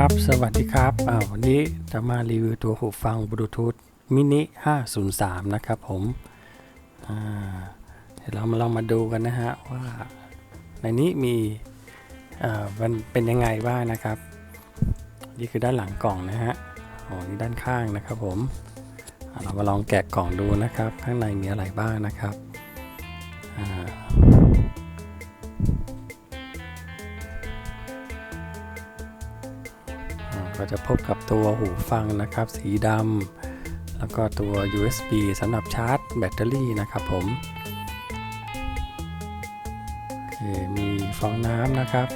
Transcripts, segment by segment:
ครับ สวัสดีครับอ่าวันนี้จะมารีวิวตัวหูฟังบลูทูธมินิ 503 นะครับผมอ่าเดี๋ยวเรามาลองมาดูกันนะฮะว่าในนี้มีอ่ามันเป็นยังไงบ้างนะครับ นี่คือด้านหลังกล่องนะฮะโอ้นี่ด้านข้างนะครับผม เรามาลองแกะกล่องดูนะครับ ข้างในมีอะไรบ้างนะครับ ก็จะพบกับตัวหูฟังนะครับ สีดำแล้วก็ตัว USB สำหรับชาร์จแบตเตอรี่นะครับผมมีฟองน้ำนะครับ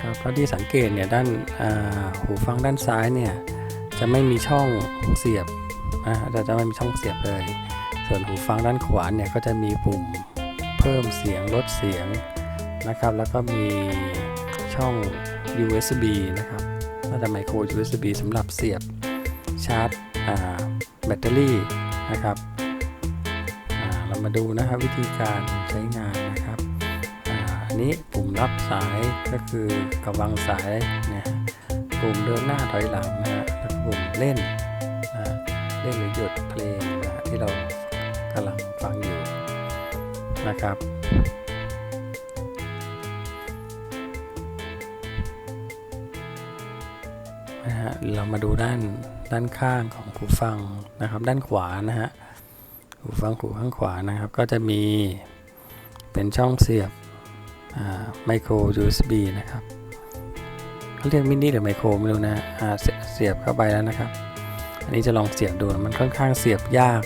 ครับก็ที่สังเกตเนี่ยด้านาหูฟังด้านซ้ายเนี่ยจะไม่มีช่องเสียบอ่าจะจะไม่มีช่องเสียบเลย ส่วนหูฟังด้านขวาเนี่ยก็จะมีปุ่มเพิ่มเสียงลดเสียงนะครับ แล้วก็มี ช่อง USB นะครับน่าจะไมโคร USB สำหรับเสียบชาร์จแบตเตอรี่นะครับเรามาดูนะครับวิธีการใช้งานนะครับอันนี้ปุ่มรับสายก็คือกำลังสายนี่ยปุ่มเดินหน้าถอยหลังนะฮะแล้วปุ่มเล่นนะฮะเล่นหรือหยุดเพลงนะฮะที่เรากำลังฟังอยู่นะครับ นะฮะเรามาดูด้านด้านข้างของหูฟังนะครับ ด้านขวานะฮะหูฟังหูข้างขวานะครับ ก็จะมีเป็นช่องเสียบไมโคร USB นะครับเขาเรียกมินิหรือไมโครไม่รู้นะเสียเสียบเข้าไปแล้วนะครับ อันนี้จะลองเสียบดูมันค่อนข้างเสียบยาก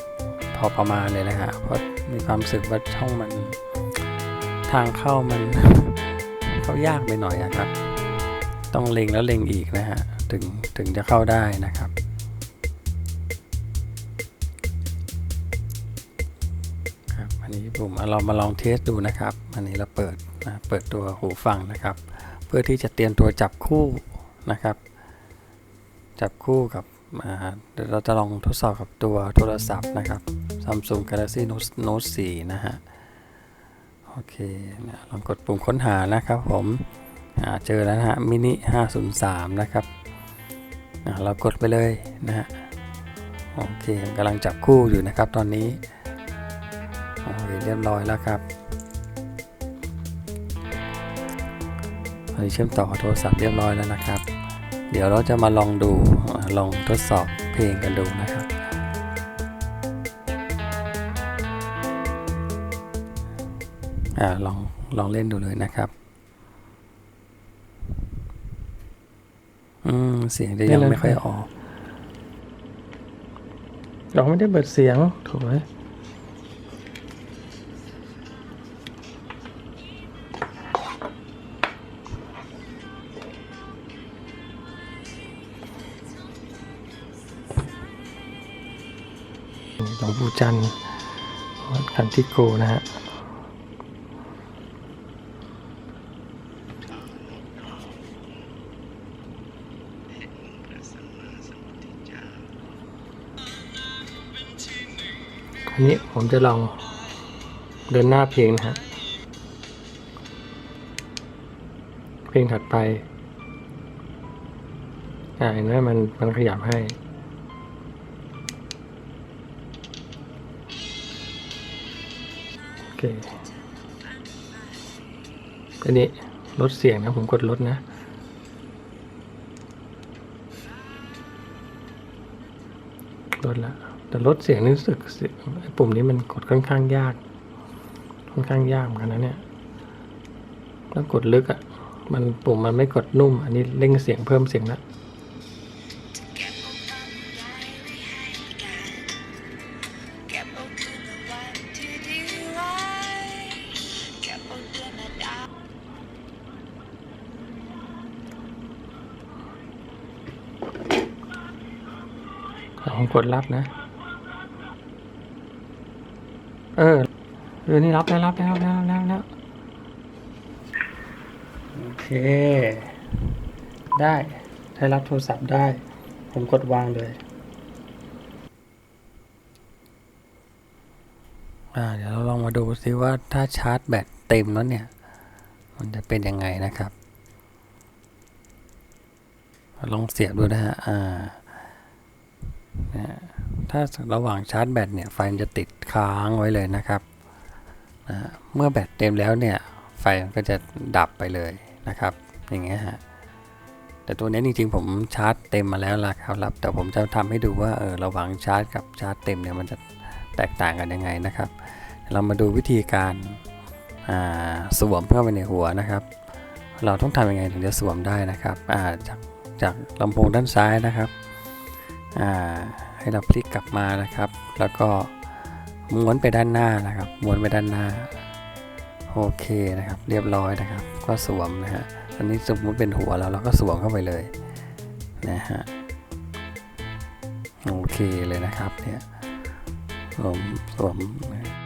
พอประมาณเลยนะฮะเพราะมีความรู้สึกว่าช่องมันทางเข้ามันเข้ายากไปหน่อยอะครับ ต้องเล็งแล้วเล็งอีกนะฮะ ถึงถึงจะเข้าได้นะครับ ครับ อันนี้ผมเรามาลองเทสดูนะครับ อันนี้เราเปิดนะเปิดตัวหูฟังนะครับ เพื่อที่จะเตรียมตัวจับคู่นะครับ จับคู่กับเดี๋ยวเราจะลองทดสอบกับตัวโทรศัพท์นะครับ Samsung Galaxy Note Note 4นะฮะ โอเคลองกดปุ่มค้นหานะครับผมเจอแล้วนะฮะมินิ503 นะครับ เรากดไปเลยนะฮะโอเคกำลังจับคู่อยู่นะครับตอนนี้โอเคเรียบร้อยแล้วครับเชื่อมต่อโทรศัพท์เรียบร้อยแล้วนะครับ เดี๋ยวเราจะมาลองดูลองทดสอบเพลงกันดูนะครับอลองลองเล่นดูเลยนะครับ อืม เสียงจะยังไม่ค่อยออกเราไม่ได้เปิดเสียงถูกไหมหลวงปู่จันทร์วัดคันทิโกนะฮะ อันนี้ผมจะลองเดินหน้าเพลงนะฮะ เพลงถัดไปอ่าเห็นไหมมันมันขยับให้โอเคอันนี้ลดเสียงนะผมกดลดนะลดและ แต่ลดเสียงนี่รู้สึกสปุ่มนี้มันกดค่อนข้างยาก ค่อนข้างยากเหมือนกันนะเนี่ยต้องกดลึกอะ่ะ มันปุ่มมันไม่กดนุ่ม อันนี้เร่งเสียงเพิ่มเสียงละผมกดรับนะ เออเออนี่รับแล้วรับแล้วรับแล้วแล้วโอเค ได้ใช้รับโทรศัพท์ได้ ผมกดวางเลย อ่า เดี๋ยวเราลองมาดูซิว่าถ้าชาร์จแบตเต็มแล้วเนี่ย มันจะเป็นยังไงนะครับ ลองเสียบดูนะฮะ อ่านะ ถ้าระหว่างชาร์จแบตเนี่ยไฟมันจะติดค้างไว้เลยนะครับนะเมื่อแบตเต็มแล้วเนี่ยไฟมันก็จะดับไปเลยนะครับ อย่างเงี้ยฮะแต่ตัวนี้จริงๆผมชาร์จเต็มมาแล้วล่ะครับ แต่ผมจะทำให้ดูว่าเออระหว่างชาร์จกับชาร์จเต็มเนี่ยมันจะแตกต่างกันยังไงนะครับ เรามาดูวิธีการอ่าสวมเข้าไปในหัวนะครับ เราต้องทำยังไงถึงจะสวมได้นะครับอ่าจากจากลำโพงด้านซ้ายนะครับอ่า ให้เราพลิกกลับมานะครับ แล้วก็ม้วนไปด้านหน้านะครับม้วนไปด้านหน้าโอเคนะครับ เรียบร้อยนะครับ ก็สวมนะฮะอันนี้สมมติเป็นหัวแล้วเราก็สวมเข้าไปเลยนะฮะโอเคเลยนะครับเนี่ยสวมสวมนะ